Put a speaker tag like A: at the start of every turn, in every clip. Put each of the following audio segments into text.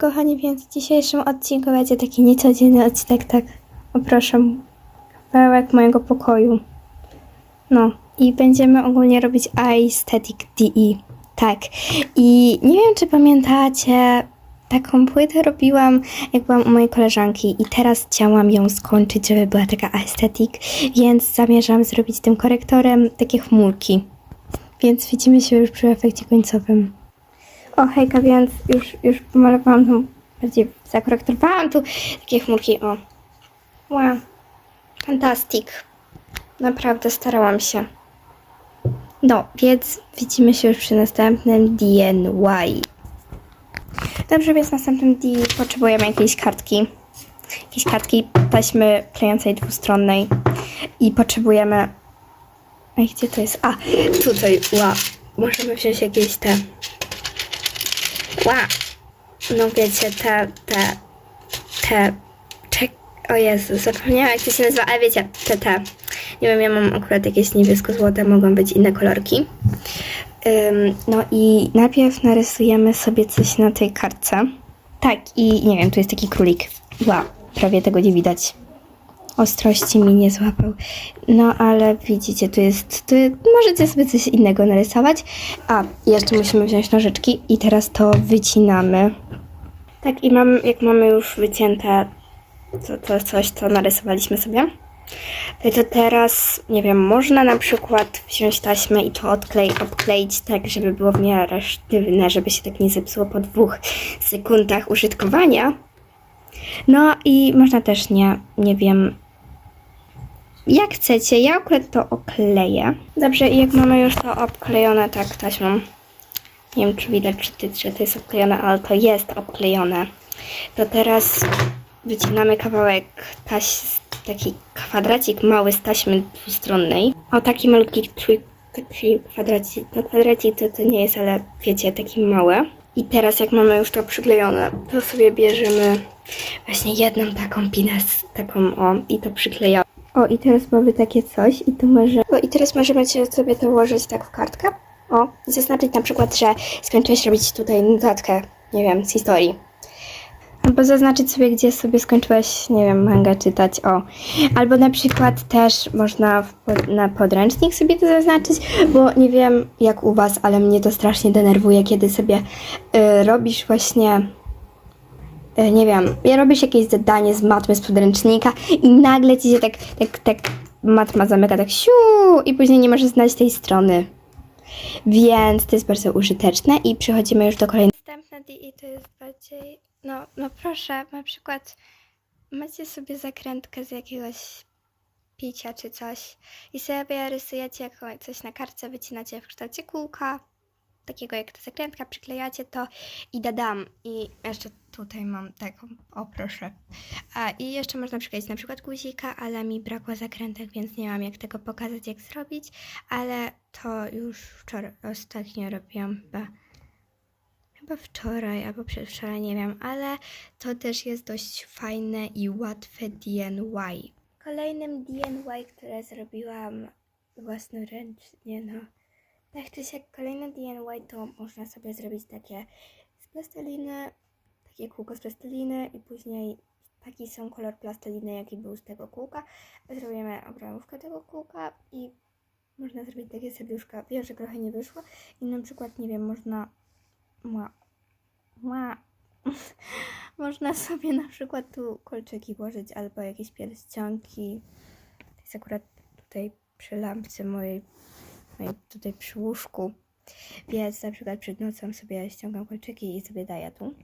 A: Kochani, więc w dzisiejszym odcinku będzie taki niecodzienny odcinek, tak poproszę, kawałek mojego pokoju. No, i będziemy ogólnie robić Aesthetic DE. Tak. I nie wiem, czy pamiętacie, taką płytę robiłam, jak byłam u mojej koleżanki i teraz chciałam ją skończyć, żeby była taka aesthetic, więc zamierzam zrobić tym korektorem takie chmurki. Więc widzimy się już przy efekcie końcowym. O, hejka, więc już, już pomalowałam tą, bardziej zakorektowałam tu takie chmurki, o. Wow, fantastic. Naprawdę starałam się. No, więc widzimy się już przy następnym DNY. Dobrze, więc w następnym D potrzebujemy jakiejś kartki. Jakiejś kartki taśmy klejącej dwustronnej. I potrzebujemy... Ej, gdzie to jest? A, tutaj, wow. Możemy wziąć jakieś te... Wow. No wiecie, te, te, te... Czek... O Jezu, zapomniałam jak to się nazywa, ale wiecie, te, te. Nie wiem, ja mam akurat jakieś niebiesko-złote, mogą być inne kolorki. Ym, no i najpierw narysujemy sobie coś na tej kartce. Tak, i nie wiem, tu jest taki królik. Wow, prawie tego nie widać. Ostrości mi nie złapał. No ale widzicie, tu jest. Tu możecie sobie coś innego narysować. A, jeszcze musimy wziąć nożyczki i teraz to wycinamy. Tak, i mam, jak mamy już wycięte to, to coś, co narysowaliśmy sobie. To teraz, nie wiem, można na przykład wziąć taśmę i to odklej, obkleić tak, żeby było w miarę sztywne, żeby się tak nie zepsuło po dwóch sekundach użytkowania. No i można też nie, nie wiem, jak chcecie, ja akurat to okleję. Dobrze, i jak mamy już to obklejone tak taśmą, nie wiem czy widać, czy, ty, czy to jest obklejone, ale to jest obklejone, to teraz wycinamy kawałek taś, taki kwadracik mały z taśmy dwustronnej. O taki malutki taki kwadracik, no kwadracik to, to nie jest, ale wiecie, taki mały. I teraz jak mamy już to przyklejone, to sobie bierzemy właśnie jedną taką pinę, taką o i to przyklejamy. O i teraz mamy takie coś i to może... O i teraz możemy sobie to ułożyć tak w kartkę. O, i zaznaczyć na przykład, że skończyłeś robić tutaj notatkę, nie wiem, z historii. Albo zaznaczyć sobie, gdzie sobie skończyłeś, nie wiem, manga czytać, o. Albo na przykład też można pod- na podręcznik sobie to zaznaczyć, bo nie wiem jak u Was, ale mnie to strasznie denerwuje, kiedy sobie y, robisz właśnie, nie wiem, ja robisz jakieś zadanie z matmy z podręcznika i nagle Ci się tak, tak, tak matma zamyka tak siu i później nie możesz znaleźć tej strony. Więc to jest bardzo użyteczne i przechodzimy już do kolejnego. Następne DI to jest bardziej, no, no proszę, na przykład macie sobie zakrętkę z jakiegoś picia czy coś i sobie rysujecie jako coś na kartce, wycinacie w kształcie kółka, takiego jak ta zakrętka, przyklejacie to i dadam. I jeszcze tutaj mam taką, o proszę. A, I jeszcze można przykleić na przykład guzika, ale mi brakło zakrętek, więc nie mam jak tego pokazać, jak zrobić, ale to już wczoraj, ostatnio robiłam chyba chyba wczoraj albo przedwczoraj, nie wiem, ale to też jest dość fajne i łatwe DIY. Kolejnym DIY, które zrobiłam własnoręcznie, no. Tak czy siak, kolejne DIY to można sobie zrobić takie z plasteliny, takie kółko z plasteliny i później taki sam kolor plasteliny, jaki był z tego kółka. Zrobimy obramówkę tego kółka i można zrobić takie serduszka. Wiem, że trochę nie wyszło i na przykład, nie wiem, można Mła. Mła. Można sobie na przykład tu kolczyki włożyć albo jakieś pierścionki. To jest akurat tutaj przy lampce mojej tutaj przy łóżku. Więc na przykład przed nocą sobie ściągam kolczyki i sobie daję tu.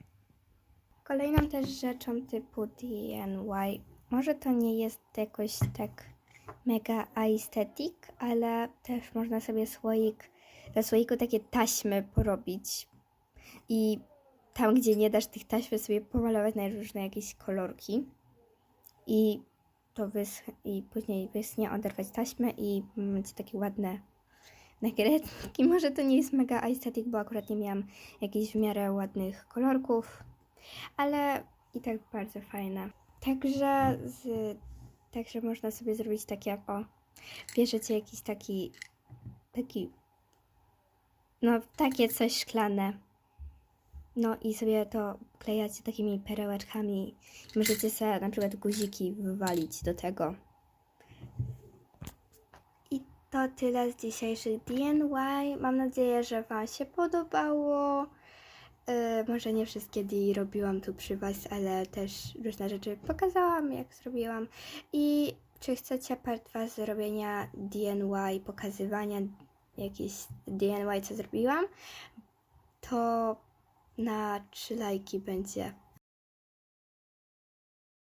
A: Kolejną też rzeczą typu DIY, może to nie jest jakoś tak mega aesthetic, ale też można sobie słoik, na słoiku takie taśmy porobić i tam, gdzie nie dasz tych taśm, sobie pomalować na różne jakieś kolorki i to wysch i później wyschnie, oderwać taśmę i mieć takie ładne nagrywki. Może to nie jest mega aesthetic, bo akurat nie miałam jakichś w miarę ładnych kolorków, ale i tak bardzo fajne. Także z, także można sobie zrobić takie, o, bierzecie jakiś taki, taki, no takie coś szklane No i sobie to klejacie takimi perełeczkami. Możecie sobie na przykład guziki wywalić do tego. To tyle z dzisiejszych DIY. Mam nadzieję, że Wam się podobało. Yy, może nie wszystkie DIY robiłam tu przy Was, ale też różne rzeczy pokazałam, jak zrobiłam. I czy chcecie part 2 zrobienia DIY, pokazywania jakieś DIY, co zrobiłam, to na 3 lajki będzie